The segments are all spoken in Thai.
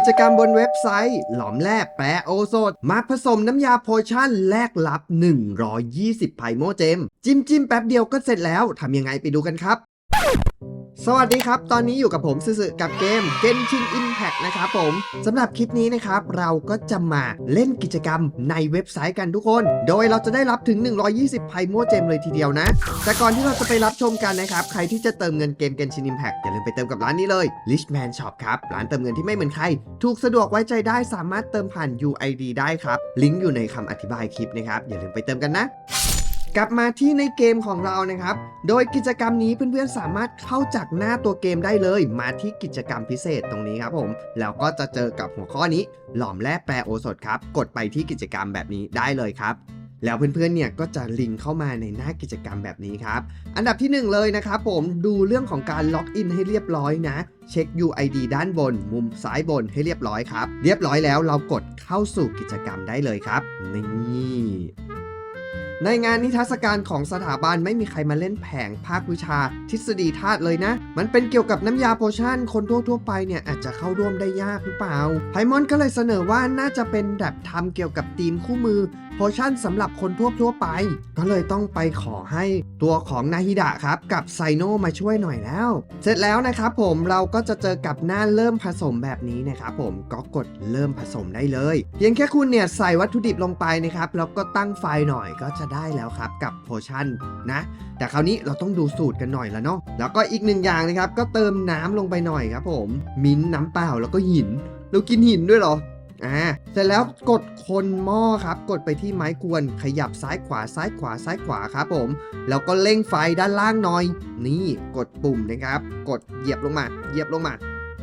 กิจกรรมบนเว็บไซต์ หลอมแร่แปรโอโซดมาผสมน้ำยาโพชั่นแลกลับ 120ไพโมเจม จิ้มจิ้มแป๊บเดียวก็เสร็จแล้วทำยังไงไปดูกันครับ สวัสดีครับ ตอนนี้อยู่กับผมซื่อกับเกม Genshin Impact นะครับผมสำหรับคลิปนี้นะครับ เราก็จะมาเล่นกิจกรรมในเว็บไซต์กันทุกคน โดยเราจะได้รับถึง 120ไพโมเจมเลยทีเดียวนะ แต่ก่อนที่เราจะไปรับชมกันนะครับ ใครที่จะเติมเงินเกม Genshin Impact อย่าลืมไปเติมกับร้านนี้เลย Richman Shop ครับ ร้านเติมเงินที่ไม่เหมือนใคร ถูกสะดวกไว้ใจได้สามารถเติมผ่าน UID ได้ครับ ลิงก์อยู่ในคำอธิบายคลิปนะครับอย่าลืมไปเติมกันนะ กลับมาที่ในเกมของเรานะครับ โดยกิจกรรมนี้เพื่อนๆสามารถเข้าจากหน้าตัวเกมได้เลย มาที่กิจกรรมพิเศษตรงนี้ครับผม แล้วก็จะเจอกับหัวข้อนี้ หลอมแร่แปรโอสถครับ กดไปที่กิจกรรมแบบนี้ได้เลยครับแล้วเพื่อนๆ เนี่ยก็จะลิงก์เข้ามาในหน้ากิจกรรมแบบนี้ครับ อันดับที่หนึ่งเลยนะครับผมดูเรื่องของการล็อกอินให้เรียบร้อยนะ เช็ค UID ด้านบน มุมซ้ายบนให้เรียบร้อยครับ เรียบร้อยแล้วเรากดเข้าสู่กิจกรรมได้เลยครับ นี่ ในงานนิทรรศการของสถาบันไม่มีใครมาเล่นแผงภาควิชา ทฤษฎีธาตุเลยนะ มันเป็นเกี่ยวกับน้ำยาโพชั่น คนทั่วๆไปเนี่ยอาจจะเข้าร่วมได้ยากหรือเปล่าไพมอนก็เลยเสนอว่าน่าจะเป็นแบบทำเกี่ยวกับทีมคู่มือ พชั่นสำหรับคนทั่วๆไป ก็เลยต้องไปขอให้ตัวของนาฮิดะครับ กับไซโนมาช่วยหน่อยแล้ว เสร็จแล้วนะครับผมเราก็จะเจอกับหน้าเริ่มผสมแบบนี้นะครับผมก็กดเริ่มผสมได้เลย เพียงแค่คุณเนี่ยใส่วัตถุดิบลงไปนะครับแล้วก็ตั้งไฟหน่อยก็จะได้แล้วครับกับโพชั่นนะแต่คราวนี้เราต้องดูสูตรกันหน่อยแล้วเนาะแล้วก็อีกหนึ่งอย่างนะครับก็เติมน้ำลงไปหน่อยครับผม มิ้นน้ำเปล่าแล้วก็หินเรากินหินด้วยเหรอ อ่าเสร็จแล้วกดคนหม้อครับ กดไปที่ไม้กวนขยับซ้ายขวาซ้ายขวาซ้ายขวาครับผมแล้วก็เร่งไฟด้านล่างหน่อย นี่กดปุ่มนะครับ กดเหยียบลงมา เหยียบลงมา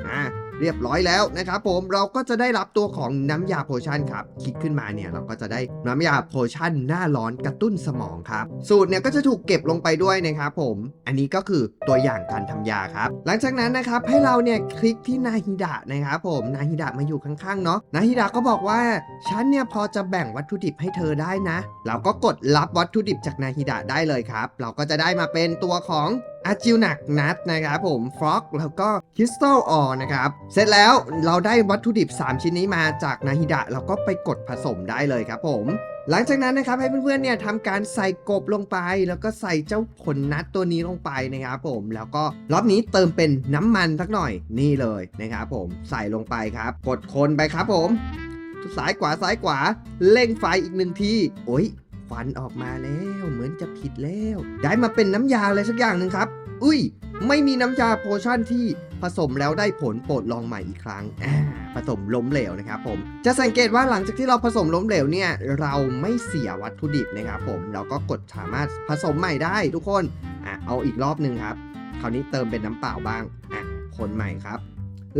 อ่า เรียบร้อยแล้วนะครับผมเราก็จะได้รับตัวของน้ำยาโพชั่นครับ คลิกขึ้นมาเนี่ยเราก็จะได้น้ำยาโพชั่นหน้าร้อนกระตุ้นสมองครับ สูตรเนี่ยก็จะถูกเก็บลงไปด้วยนะครับผม อันนี้ก็คือตัวอย่างการทำยาครับ หลังจากนั้นนะครับให้เราเนี่ยคลิกที่นาฮิดะนะครับผมนาฮิดะมาอยู่ข้างๆเนาะนาฮิดะก็บอกว่าฉันเนี่ยพอจะแบ่งวัตถุดิบให้เธอได้นะ เราก็กดรับวัตถุดิบจากนาฮิดะได้เลยครับ เราก็จะได้มาเป็นตัวของอาจิวหนักนัดนะครับผมฟล็อกแล้วก็คริสตัลออนะครับเสร็จแล้วเราได้วัตถุดิบ 3 ชิ้นนี้มาจากนาฮิดะเราก็ไปกดผสมได้เลยครับผม หลังจากนั้นนะครับให้เพื่อนๆเนี่ยทำการใส่กบลงไป แล้วก็ใส่เจ้าผลนัดตัวนี้ลงไปนะครับผม แล้วก็รอบนี้เติมเป็นน้ำมันสักหน่อยนี่เลยนะครับผมใส่ลงไปครับ กดคนไปครับผมซ้ายขวาซ้ายขวาเร่งไฟอีกหนึ่งทีโอ้ยควันออกมาแล้วเหมือนจะผิดแล้ว ได้มาเป็นน้ำยาอะไรสักอย่างหนึ่งครับ อุ้ย ไม่มีน้ำยาโพชั่นที่ผสมแล้วได้ผลโปรดลองใหม่อีกครั้งผสมล้มเหลวนะครับผม จะสังเกตว่าหลังจากที่เราผสมล้มเหลวเนี่ย เราไม่เสียวัตถุดิบนะครับผม เราก็กดสามารถผสมใหม่ได้ทุกคนอะเอาอีกรอบหนึ่งครับ คราวนี้เติมเป็นน้ำเปล่าบ้างอะคนใหม่ครับ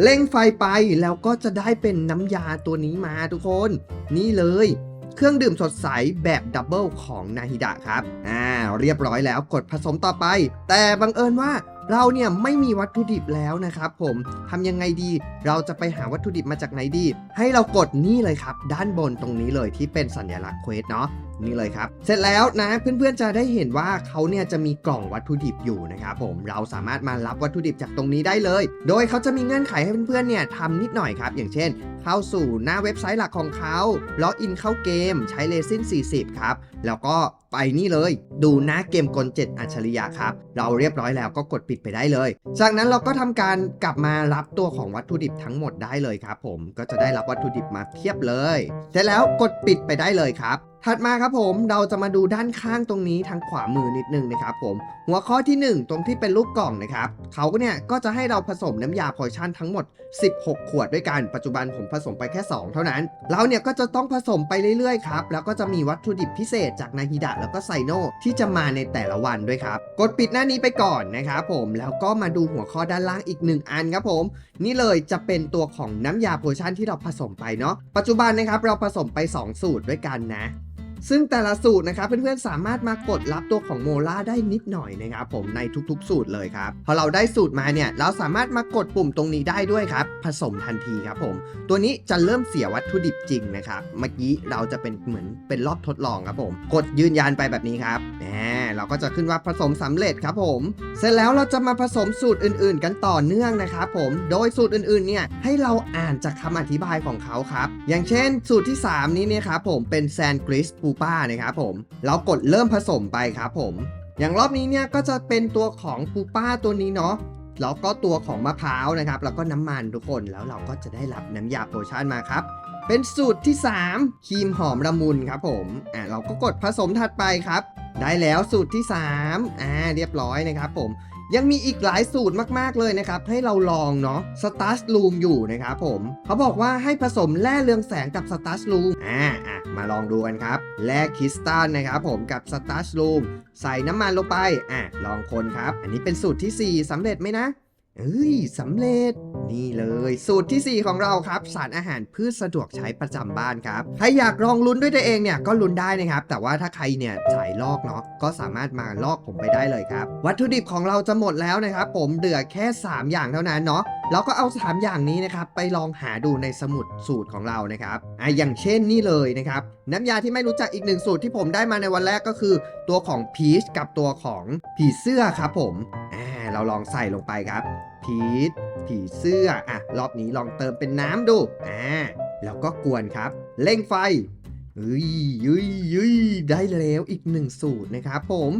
เร่งไฟไปแล้วก็จะได้เป็นน้ำยาตัวนี้มาทุกคน นี่เลย เครื่องดื่มสดใสแบบดับเบิลของนาฮิดะครับ อ่า เรียบร้อยแล้วกดผสมต่อไป แต่บังเอิญว่า เราเนี่ยไม่มีวัตถุดิบแล้วนะครับผมทำยังไงดี เราจะไปหาวัตถุดิบมาจากไหนดี ให้เรากดนี่เลยครับ ด้านบนตรงนี้เลยที่เป็นสัญลักษณ์เควสเนาะ นี่เลยครับ เสร็จแล้วนะเพื่อนๆจะได้เห็นว่าเขาเนี่ยจะมีกล่องวัตถุดิบอยู่นะครับผมเราสามารถมารับวัตถุดิบจากตรงนี้ได้เลย โดยเขาจะมีเงื่อนไขให้เพื่อนๆเนี่ยทำนิดหน่อยครับ อย่างเช่น เข้าสู่หน้าเว็บไซต์หลักของเขาล็อกอินเข้าเกม ใช้เลซิน40 ครับ แล้วก็ไปนี่เลย ดูหน้าเกมกล7อัจฉริยะครับ เราเรียบร้อยแล้วก็กดปิดไปได้เลย จากนั้นเราก็ทำการกลับมารับตัวของวัตถุดิบทั้งหมดได้เลยครับ ผมก็จะได้รับวัตถุดิบมาเพียบเลย เสร็จแล้วกดปิดไปได้เลยครับ ถัดมาครับผมเราจะมาดูด้านข้างตรงนี้ทางขวามือนิดนึงนะครับผม หัวข้อที่ 1 ตรงที่เป็นรูปกล่องนะครับเขาเนี่ยก็จะให้เราผสมน้ำยาพอชั่นทั้งหมด 16 ขวดด้วยกันปัจจุบันผมผสมไปแค่ 2 เท่านั้น เราเนี่ยก็จะต้องผสมไปเรื่อยๆครับแล้วก็จะมีวัตถุดิบพิเศษจากนาฮิดะแล้วก็ไซโนที่จะมาในแต่ละวันด้วยครับกดปิดหน้านี้ไปก่อนนะครับผมแล้วก็มาดูหัวข้อด้านล่างอีก 1 อันครับผม นี่เลยจะเป็นตัวของน้ำยาโพชั่นที่เราผสมไปเนาะปัจจุบันนะครับเราผสมไป 2 สูตรด้วยกันนะ ซึ่งแต่ละสูตรนะครับเพื่อนๆสามารถมากดรับตัวของโมล่าได้นิดหน่อยนะครับผมในทุกๆ สูตรเลยครับพอเราได้สูตรมาเนี่ยเราสามารถมากดปุ่มตรงนี้ได้ด้วยครับ ผสมทันทีครับผมตัวนี้จะเริ่มเสียวัตถุดิบจริงนะครับเมื่อกี้เราจะเป็นเหมือนเป็นรอบทดลองครับผม กดยืนยันไปแบบนี้ครับแหมเราก็จะขึ้นว่าผสมสำเร็จครับผม เสร็จแล้วเราจะมาผสมสูตรอื่น ๆ กันต่อเนื่องนะครับผมโดยสูตรอื่นๆเนี่ยให้เราอ่านจากคำอธิบายของเขาครับอย่างเช่น สูตรที่ 3 นี้เนี่ยครับผมเป็นแซนกริสปูป้านะครับผมเรากดเริ่มผสมไปครับผม อย่างรอบนี้เนี่ยก็จะเป็นตัวของปูป้าตัวนี้เนาะแล้วก็ตัวของมะพร้าวนะครับ แล้วก็น้ำมันทุกคนแล้วเราก็จะได้รับน้ำยาโพชั่นมาครับ เป็นสูตรที่ 3ครีมหอมละมุนครับผมอ่าเราก็กดผสมถัดไปครับ ได้แล้วสูตรที่3อ่าเรียบร้อยนะครับผม ยังมีอีกหลายสูตรมาก ๆ เลยนะครับ ให้เราลองเนาะสตาร์ o ลูมอยู่นะครับผมเขาบอกว่าให้ผสมแร่เรืองแสงกับสตาร์ o ลูมอ่าอะมาลองดูกันครับแร่คริสตัลนะครับผมกับสตาร์ o ลูมใส่น้ำมันลงไปอะลองคนครับ อันนี้เป็นสูตรทีสี่4สำเร็จไหมนะ เอ้ยสำเร็จ นี่เลย สูตรทีสี่ 4 ของเราครับ สารอาหารพืชสะดวกใช้ประจำบ้านครับ ใครอยากลองลุ้นด้วยตัวเองเนี่ยก็ลุ้นได้นะครับ แต่ว่าถ้าใครเนี่ยสายลอกเนาะก็สามารถมาลอกผมไปได้เลยครับ วัตถุดิบของเราจะหมดแล้วนะครับผมเหลือแค่ 3 อย่างเท่านั้นเนาะเราก็เอา 3 อย่างนี้นะครับไปลองหาดูในสมุดสูตรของเรานะครับอะอย่างเช่นนี่เลยนะครับน้ำยาที่ไม่รู้จักอีกหนึ่งสูตรที่ผมได้มาในวันแรกก็คือ ตัวของพีชกับตัวของผีเสื้อครับผมอ่า เราลองใส่ลงไปครับ พีชผีเสื้ออะรอบนี้ลองเติมเป็นน้ำดูอ่าแล้วก็กวนครับ เร่งไฟเฮ้ยยุ้ยเฮ้ยได้แล้วอีกหนึ่งสูตรนะครับผม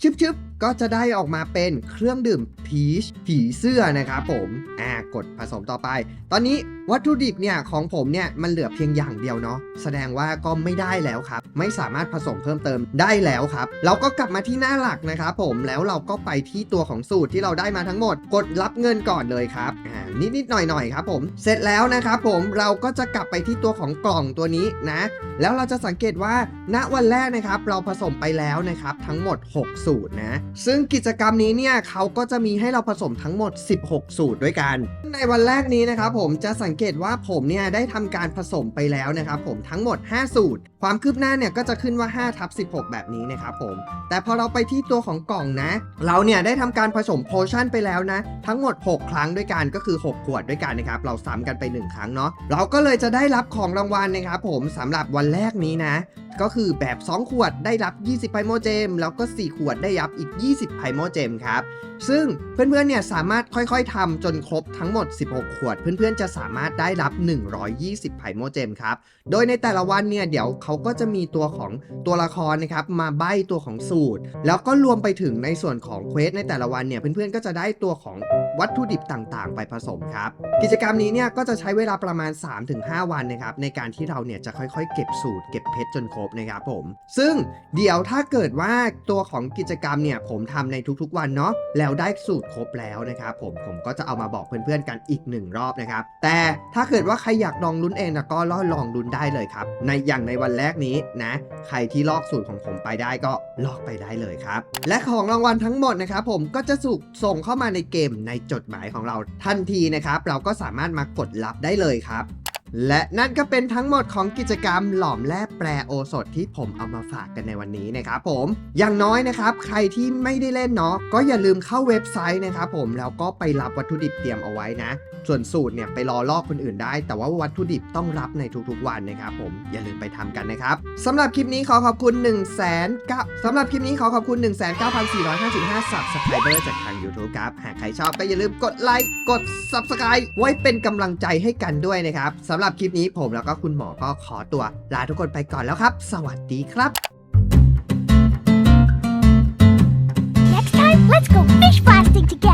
ชึบชึบก็จะได้ออกมาเป็นเครื่องดื่มพีชผีเสื้อนะครับผมอ่ากดผสมต่อไป ตอนนี้วัตถุดิบเนี่ยของผมเนี่ยมันเหลือเพียงอย่างเดียวเนาะแสดงว่าก็ไม่ได้แล้วครับ ไม่สามารถผสมเพิ่มเติมได้แล้วครับ เราก็กลับมาที่หน้าหลักนะครับผมแล้วเราก็ไปที่ตัวของสูตรที่เราได้มาทั้งหมด กดรับเงินก่อนเลยครับอ่านิดนิดๆหน่อยหน่อยๆครับผมเสร็จแล้วนะครับผมเราก็จะกลับไปที่ตัวของกล่องตัวนี้นะ แล้วเราจะสังเกตว่าณวันแรกนะครับเราผสมไปแล้วนะครับทั้งหมด 6 สูตรนะซึ่งกิจกรรมนี้เนี่ยเขาก็จะมีให้เราผสมทั้งหมด 16 สูตรด้วยกัน ในวันแรกนี้นะครับผมจะสังเกตว่าผมเนี่ยได้ทำการผสมไปแล้วนะครับผมทั้งหมด 5 สูตร ความคืบหน้าเนี่ยก็จะขึ้นว่า5ทับ16 แบบนี้นะครับผม แต่พอเราไปที่ตัวของกล่องนะ เราเนี่ยได้ทำการผสมโพชั่นไปแล้วนะ ทั้งหมด 6 ครั้งด้วยกันก็คือ 6 ขวดด้วยกันนะครับเราซ้ำกันไป 1 ครั้งเนาะเราก็เลยจะได้รับของรางวัลนะครับผมสำหรับวันแรกนี้นะ ก็คือแบบ 2 ขวดได้รับ 20 ไพโมเจม แล้วก็ 4 ขวดได้รับอีก 20 ไพโมเจมครับซึ่งเพื่อนๆเนี่ยสามารถค่อยๆทำจนครบทั้งหมด 16 ขวด เพื่อนๆจะสามารถได้รับ 120ไพโมเจมครับ โดยในแต่ละวันเนี่ยเดี๋ยวเขาก็จะมีตัวของตัวละครนะครับมาใบ้ตัวของสูตร แล้วก็รวมไปถึงในส่วนของเควสในแต่ละวันเนี่ยเพื่อนๆก็จะได้ตัวของวัตถุดิบต่างๆ ไปผสมครับ กิจกรรมนี้เนี่ยก็จะใช้เวลาประมาณ 3-5 วันนะครับในการที่เราเนี่ยจะค่อยๆ เก็บสูตร เก็บเพชรจนครบนะครับผม ซึ่งเดี๋ยวถ้าเกิดว่าตัวของกิจกรรมเนี่ยผมทำในทุกๆวันเนาะแล้วได้สูตรครบแล้วนะครับผมผมก็จะเอามาบอกเพื่อนๆกันอีกหนึ่งรอบนะครับ แต่ถ้าเกิดว่าใครอยากลองลุ้นเองนะก็ลองลองลุ้นได้เลยครับ ในอย่างในวันแรกนี้นะ ใครที่ลอกสูตรของผมไปได้ก็ลอกไปได้เลยครับ และของรางวัลทั้งหมดนะครับผมก็จะถูกส่งเข้ามาในเกมในจดหมายของเราทันทีนะครับ เราก็สามารถมากดรับได้เลยครับ และนั่นก็เป็นทั้งหมดของกิจกรรมหลอมแร่แปรโอสถที่ผมเอามาฝากกันในวันนี้นะครับผมอย่างน้อยนะครับ ใครที่ไม่ได้เล่นเนาะก็อย่าลืมเข้าเว็บไซต์นะครับผมแล้วก็ไปรับวัตถุดิบเตรียมเอาไว้นะ ส่วนสูตรเนี่ยไปรอลอกคนอื่นได้ แต่ว่าวัตถุดิบต้องรับในทุกๆวันนะครับผมอย่าลืมไปทำกันนะครับสำหรับคลิปนี้ขอขอบคุณ1นึ่งแสนเก้าสำหรับคลิปนี้ขอขอบคุณ1นึ่งแสนเก้าพันสี่ร้อยห้าสิบห้าสับสไครเบอร์จากทาง YouTube ครับ หากใครชอบก็อย่าลืมกดไลค์กด Subscribe ไว้เป็นกำลังใจให้กันด้วยนะครับสำหรับคลิปนี้ผมแล้วก็คุณหมอก็ขอตัว ลาทุกคนไปก่อนแล้วครับ สวัสดีครับ Next time, let's go fish blasting together.